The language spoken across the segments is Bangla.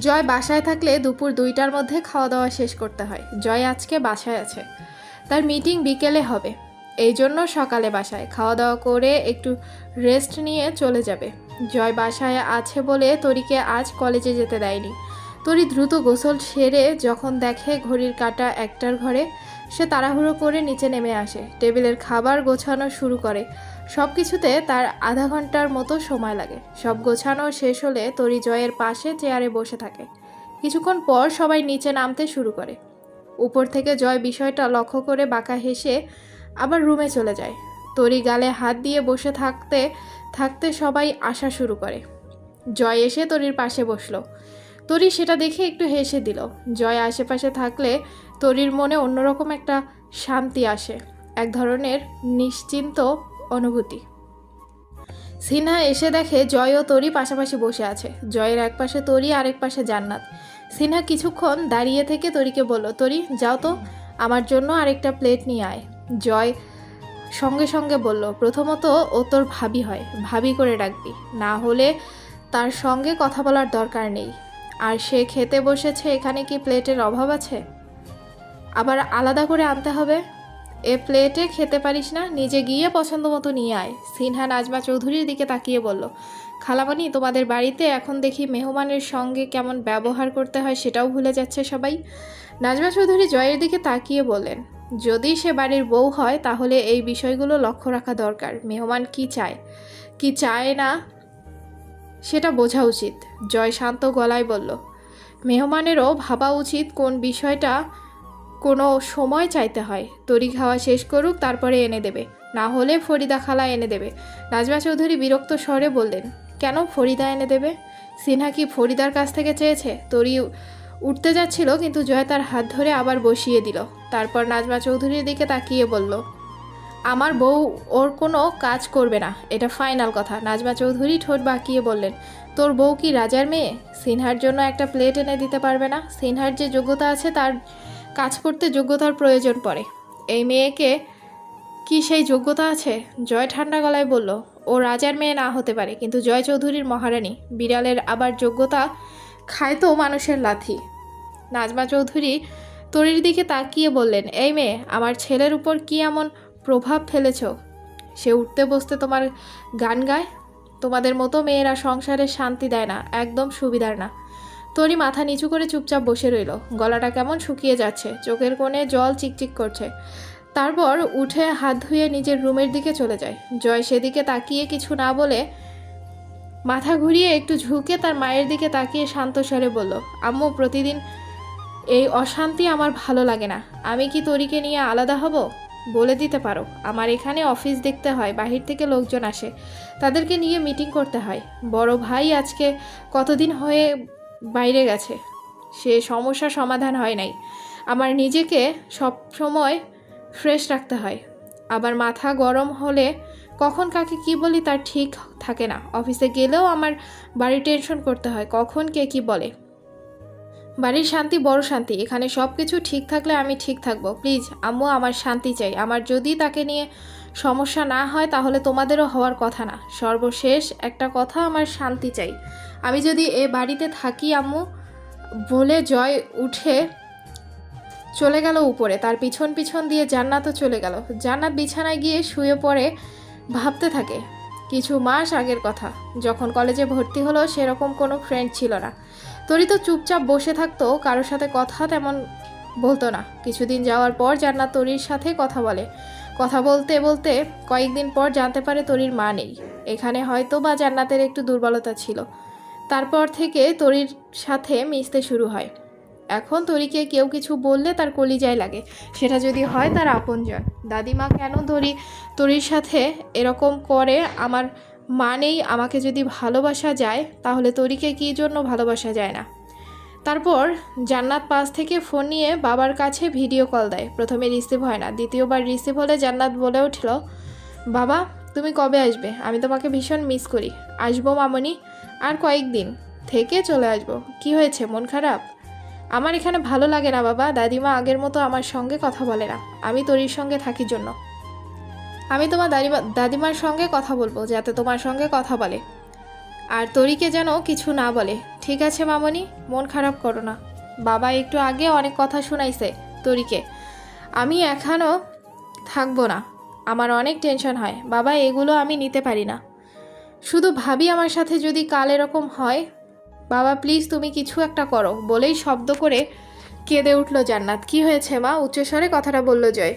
জয় বাসায় থাকলে দুপুর দুইটার মধ্যে খাওয়া দাওয়া শেষ করতে হয়। জয় আজকে বাসায় আছে। তার মিটিং বিকেলে হবে। এই জন্য সকালে বাসায়। খাওয়া দাওয়া করে একটু রেস্ট নিয়ে চলে যাবে। জয় বাসায় আছে বলে তরিকে আজ কলেজে যেতে দেয়নি। তরি দ্রুত গোসল সেরে যখন দেখে ঘড়ির কাঁটা একটার ঘরে, সে তাড়াহুড়ো করে নিচে নেমে আসে। টেবিলের খাবার গোছানো শুরু করে। সব কিছুতে তার আধা ঘণ্টার মতো সময় লাগে। সব গোছানো শেষ হলে তরি জয়ের পাশে চেয়ারে বসে থাকে। কিছুক্ষণ পর সবাই নিচে নামতে শুরু করে। উপর থেকে জয় বিষয়টা লক্ষ্য করে বাঁকা হেসে আবার রুমে চলে যায়। তরি গালে হাত দিয়ে বসে থাকতে থাকতে সবাই আসা শুরু করে। জয় এসে তরির পাশে বসল। তরি সেটা দেখে একটু হেসে দিল। জয় আশেপাশে থাকলে তরির মনে অন্যরকম একটা শান্তি আসে। এক ধরনের নিশ্চিন্ত অনুভূতি। সিনহা এসে দেখে জয় ও তরি পাশাপাশি বসে আছে। জয়ের এক পাশে তরি, আরেক পাশে জান্নাত। সিনহা কিছুক্ষণ দাঁড়িয়ে থেকে তরিকে বলল, তরি, যাও তো, আমার জন্য আরেকটা প্লেট নিয়ে আয়। জয় সঙ্গে সঙ্গে বলল, প্রথমত ও তোর ভাবি হয়, ভাবি করে ডাকবি। না হলে তার সঙ্গে কথা বলার দরকার নেই। আর সে খেতে বসেছে, এখানে কি প্লেটের অভাব আছে? আবার আলাদা করে আনতে হবে? এ প্লেটে খেতে পারিস না, নিজে গিয়ে পছন্দ মতো নিয়ে আয়। সিনহা নাজমা চৌধুরীর দিকে তাকিয়ে বলল খালামানি তোমাদের বাড়িতে এখন দেখি মেহমানের সঙ্গে কেমন ব্যবহার করতে হয় সেটাও ভুলে যাচ্ছে সবাই? নাজমা চৌধুরী জয়ের দিকে তাকিয়ে বললেন, যদি সে বাড়ির বউ হয়, তাহলে এই বিষয়গুলো লক্ষ্য রাখা দরকার। মেহমান কি চায়? কি চায় না? সেটা বোঝা উচিত। জয় শান্ত গলায় বলল, মেহমানেরও ভাবা উচিত কোন বিষয়টা কোনো সময় চাইতে হয়। তরি খাওয়া শেষ করুক, তারপরে এনে দেবে। না হলে ফরিদা খালা এনে দেবে। নাজমা চৌধুরী বিরক্ত স্বরে বললেন, কেন ফরিদা এনে দেবে? সিনহা কি ফরিদার কাছ থেকে চেয়েছে? তরি উঠতে যাচ্ছিল, কিন্তু জয় তার হাত ধরে আবার বসিয়ে দিল। তারপর নাজমা চৌধুরীর দিকে তাকিয়ে বলল, আমার বউ ওর কোনো কাজ করবে না। এটা ফাইনাল কথা। নাজমা চৌধুরী ঠোঁট বাঁকিয়ে বললেন, তোর বউ কি রাজার মেয়ে? সিনহার জন্য একটা প্লেট এনে দিতে পারবে না? সিনহার যে যোগ্যতা আছে তার কাজ করতে যোগ্যতার প্রয়োজন পড়ে। এই মেয়েকে কি সেই যোগ্যতা আছে? জয় ঠান্ডা গলায় বলল, ও রাজার মেয়ে না হতে পারে, কিন্তু জয় চৌধুরীর মহারানী। বিড়ালের আবার যোগ্যতা খায় তো মানুষের লাথি। নাজমা চৌধুরী তরির দিকে তাকিয়ে বললেন, এই মেয়ে, আমার ছেলের উপর কি এমন প্রভাব ফেলেছ? সে উঠতে বসতে তোমার গান গায়? তোমাদের মতো মেয়েরা সংসারে শান্তি দেয় না, একদম সুবিধার না। তরি মাথা নিচু করে চুপচাপ বসে রইল। গলাটা কেমন শুকিয়ে যাচ্ছে, চোখের কোণে জল চিকচিক করছে। তারপর উঠে হাত ধুয়ে নিজের রুমের দিকে চলে যায়। জয় সেদিকে তাকিয়ে কিছু না বলে মাথা ঘুরিয়ে একটু ঝুঁকে তার মায়ের দিকে তাকিয়ে শান্ত স্বরে বলল, আম্মু, প্রতিদিন এই অশান্তি আমার ভালো লাগে না। আমি কি তরিকে নিয়ে আলাদা হব? বলে দিতে পারো। আমার এখানে অফিস দেখতে হয়, বাহির থেকে লোকজন আসে। তাদেরকে নিয়ে মিটিং করতে হয়। বড় ভাই আজকে কতদিন হয়ে বাইরে গেছে। সে সমস্যা সমাধান হয় নাই। আমার নিজেকে সব সময় ফ্রেশ রাখতে হয়। আবার মাথা গরম হলে কখন কাকে কি বলি তার ঠিক থাকে না। অফিসে গেলেও আমার বাড়ি টেনশন করতে হয়। কখন কে কি বলে? বাড়ির শান্তি, বড় শান্তি। এখানে সব কিছু ঠিক থাকলে আমি ঠিক থাকব। প্লিজ, আম্মু আমার শান্তি চাই। আমার যদি তাকে নিয়ে সমস্যা না হয়, তাহলে তোমাদেরও হওয়ার কথা না। সর্বশেষ একটা কথা, আমার শান্তি চাই। আমি যদি এ বাড়িতে থাকি, আম্মু, বলে জয় উঠে চলে গেল উপরে। তার পিছন পিছন দিয়ে জান্নাতও চলে গেল। জান্নাত বিছানায় গিয়ে শুয়ে পড়ে, ভাবতে থাকে। কিছু মাস আগের কথা। যখন কলেজে ভর্তি হলো, সেরকম কোনো ফ্রেন্ড ছিল না। তরি তো চুপচাপ বসে থাকতো, কারোর সাথে কথা তেমন বলতো না। কিছুদিন যাওয়ার পর জান্নাত তরির সাথে কথা বলে। কথা বলতে বলতে কয়েকদিন পর জানতে পারে তরির মা নেই। এখানে হয়তো বা জান্নাতের একটু দুর্বলতা ছিল। তারপর থেকে তরির সাথে মিশতে শুরু হয়। এখন তরিকে কেউ কিছু বললে তার কলিজায় লাগে। সেটা যদি হয় তার আপনজন। দাদিমা, কেন তরি, তরির সাথে এরকম করে আমার মানেই আমাকে যদি ভালোবাসা যায়, তাহলে তরিকে কী জন্য ভালোবাসা যায় না? তারপর জান্নাত পাশ থেকে ফোন নিয়ে বাবার কাছে ভিডিও কল দেয়। প্রথমে রিসিভ হয় না, দ্বিতীয়বার রিসিভ হলে জান্নাত বলে উঠল, বাবা, তুমি কবে আসবে? আমি তোমাকে ভীষণ মিস করি। আসব মামনি, আর কয়েকদিন থেকে চলে আসব। কি হয়েছে, মন খারাপ? আমার এখানে ভালো লাগে না বাবা, দাদিমা আগের মতো আমার সঙ্গে কথা বলে না। আমি তরির সঙ্গে থাকি জন্য। আমি তোমার দাদিমা দাদিমার সঙ্গে কথা বলব, যাতে তোমার সঙ্গে কথা বলে। আর তরিকে যেন কিছু না বলে। ঠিক আছে মামনি, মন খারাপ করো না। বাবা একটু আগে অনেক কথা শোনাইছে তরিকে। আমি এখনও থাকব না। আমার অনেক টেনশন হয়। বাবা, এগুলো আমি নিতে পারি না। শুধু ভাবি আমার সাথে যদি কাল এরকম হয়। বাবা, প্লিজ তুমি কিছু একটা করো। বলেই শব্দ করে কেঁদে উঠল জান্নাত। কি হয়েছে মা? উচ্চস্বরে কথাটা বলল জয়।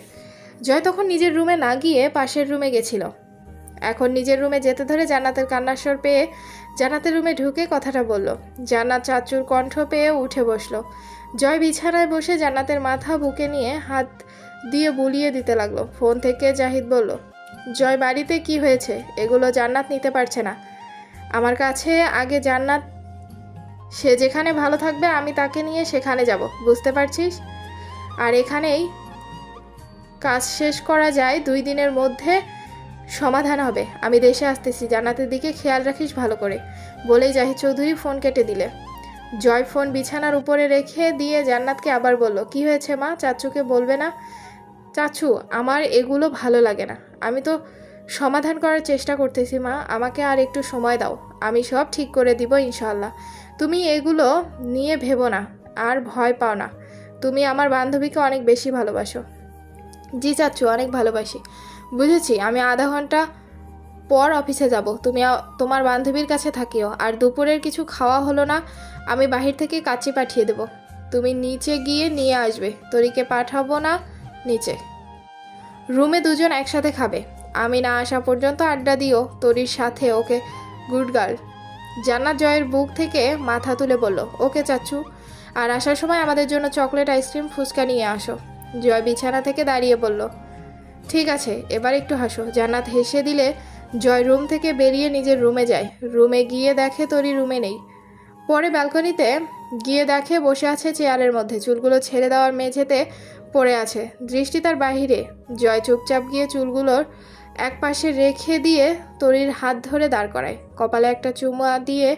জয় তখন নিজের রুমে না গিয়ে পাশের রুমে গেছিল। এখন নিজের রুমে যেতে ধরে জান্নাতের কান্নাস্বর পেয়ে জান্নাতের রুমে ঢুকে কথাটা বলল। জান্নাত চাচুর কণ্ঠ পেয়ে উঠে বসল। জয় বিছানায় বসে জান্নাতের মাথা বুকে নিয়ে হাত দিয়ে বুলিয়ে দিতে লাগল। ফোন থেকে জাহিদ বলল, জয়, বাড়িতে কি হয়েছে? এগুলো জান্নাত নিতে পারছে না। আমার কাছে আগে জান্নাত, সে যেখানে ভালো থাকবে আমি তাকে নিয়ে সেখানে যাব। বুঝতে পারছিস? আর এখানেই কাজ শেষ করা যায়, দুই দিনের মধ্যে সমাধান হবে। আমি দেশে আসতেছি, জান্নাতের দিকে খেয়াল রাখিস ভালো করে। বলেই জাহিদ চৌধুরী ফোন কেটে দিলে। জয় ফোন বিছানার উপরে রেখে দিয়ে জান্নাতকে আবার বলল, কি হয়েছে মা? চাচুকে বলবে না? চাচু, আমার এগুলো ভালো লাগে না। আমি তো সমাধান করার চেষ্টা করতেছি মা। আমাকে আর একটু সময় দাও। আমি সব ঠিক করে দিব ইনশাল্লাহ তুমি এগুলো নিয়ে ভেবো না। আর ভয় পাও না। তুমি আমার বান্ধবীকে অনেক বেশি ভালোবাসো। জি চাচ্ছু অনেক ভালোবাসি। বুঝেছি, আমি আধা ঘণ্টা পর অফিসে যাব। তুমি তোমার বান্ধবীর কাছে থাকিও। আর দুপুরের কিছু খাওয়া হলো না, আমি বাহির থেকে কাচি পাঠিয়ে দেব। তুমি নিচে গিয়ে নিয়ে আসবে। তরিকে পাঠাবো না, নিচে। রুমে দুজন একসাথে খাবে। আমি না আসা পর্যন্ত আড্ডা দিও। তরির সাথে ওকে, গুড গার্ল। জান্নাত জয়ের বুক থেকে মাথা তুলে বলল, ওকে চাচ্ছু আর আসার সময় আমাদের জন্য চকলেট, আইসক্রিম, ফুচকা নিয়ে আসো। জয় বিছানা থেকে দাঁড়িয়ে বলল, ঠিক আছে, এবার একটু হাসো। জান্নাত হেসে দিলে জয় রুম থেকে বেরিয়ে নিজের রুমে যায়। রুমে গিয়ে দেখে তরি রুমে নেই। পরে ব্যালকনিতে গিয়ে দেখে বসে আছে চেয়ারের মধ্যে। চুলগুলো ছেড়ে দেওয়ার মেঝেতে পড়ে আছে। দৃষ্টি তার বাহিরে। জয় চুপচাপ গিয়ে চুলগুলোর এক পাশে রেখে দিয়ে তরির হাত ধরে দাঁড় করায়। কপালে একটা চুমা দিয়ে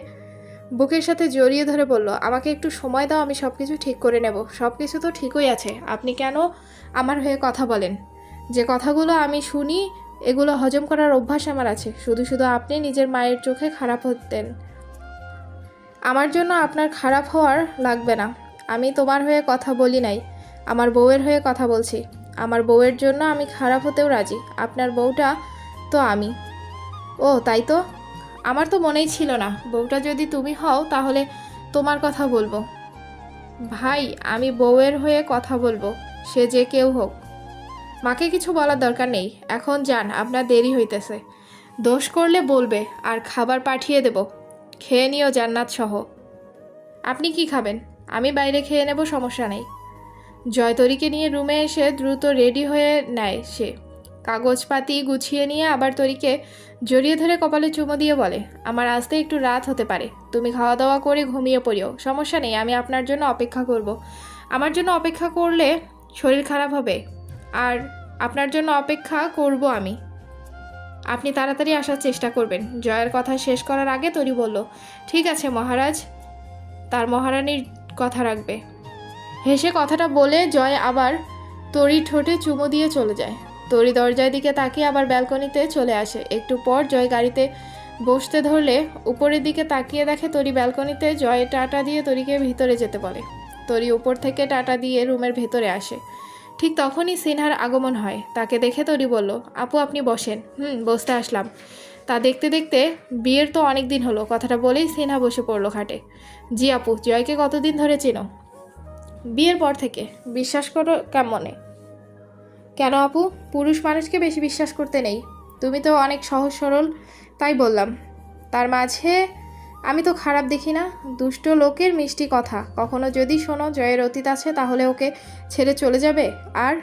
বুকের সাথে জড়িয়ে ধরে বলল, আমাকে একটু সময় দাও, আমি সব কিছু ঠিক করে নেব। সব কিছু তো ঠিকই আছে। আপনি কেন আমার হয়ে কথা বলেন? যে কথাগুলো আমি শুনি, এগুলো হজম করার অভ্যাস আমার আছে। শুধু শুধু আপনি নিজের মায়ের চোখে খারাপ হতেন। আমার জন্য আপনার খারাপ হওয়ার লাগবে না। আমি তোমার হয়ে কথা বলি নাই। আমার বউয়ের হয়ে কথা বলছি। আমার বউয়ের জন্য আমি খারাপ হতেও রাজি। আপনার বউটা তো আমি। ও, তাই তো? আমার তো মনেই ছিল না। বউটা যদি তুমি হও, তাহলে তোমার কথা বলব। ভাই, আমি বউয়ের হয়ে কথা বলব, সে যে কেউ হোক। মাকে কিছু বলার দরকার নেই। এখন যান, আপনার দেরি হইতেছে। দোষ করলে বলবে, আর খাবার পাঠিয়ে দেব। খেয়ে নিও জান্নাত সহ আপনি কি খাবেন? আমি বাইরে খেয়ে নেব, সমস্যা নেই। জয়তরীকে নিয়ে রুমে এসে দ্রুত রেডি হয়ে নেয় সে। কাগজপাতি গুছিয়ে নিয়ে আবার তরিকে জড়িয়ে ধরে কপালে চুমো দিয়ে বলে, আমার আসতে একটু রাত হতে পারে। তুমি খাওয়া দাওয়া করে ঘুমিয়ে পড়িও। সমস্যা নেই, আমি আপনার জন্য অপেক্ষা করব। আমার জন্য অপেক্ষা করলে শরীর খারাপ হবে। আর আপনার জন্য অপেক্ষা করব আমি। আপনি তাড়াতাড়ি আসার চেষ্টা করবেন। জয়ের কথা শেষ করার আগে তরি বলল, ঠিক আছে মহারাজ। তার মহারানীর কথা রাখবে। হেসে কথাটা বলে জয় আবার তরি ঠোঁটে চুমো দিয়ে চলে যায়। তরি দরজার দিকে তাকিয়ে আবার ব্যালকনিতে চলে আসে। একটু পর জয় গাড়িতে বসতে ধরলে উপরের দিকে তাকিয়ে দেখে তরি ব্যালকনিতে জয় টাটা দিয়ে তরিকে ভিতরে যেতে বলে। তরি উপর থেকে টাটা দিয়ে রুমের ভেতরে আসে। ঠিক তখনই সিনহার আগমন হয়। তাকে দেখে তরি বলল, আপু, আপনি বসেন। হুম, বসতে আসলাম। তা দেখতে দেখতে বিয়ের তো অনেক দিন হলো, কথাটা বলেই সিনহা বসে পড়ল খাটে। জি আপু, জয়কে কতদিন ধরে চেনো? বিয়ের পর থেকে, বিশ্বাস করো কেমনে কেন আপু? পুরুষ মানুষকে বেশি বিশ্বাস করতে নেই। তুমি তো অনেক সহজ সরল, তাই বললাম। তার মাঝে আমি তো খারাপ দেখি না। দুষ্ট লোকের মিষ্টি কথা। কখনো যদি শোনো, জয়ের অতীত আছে, তাহলে ওকে ছেড়ে চলে যাবে। আর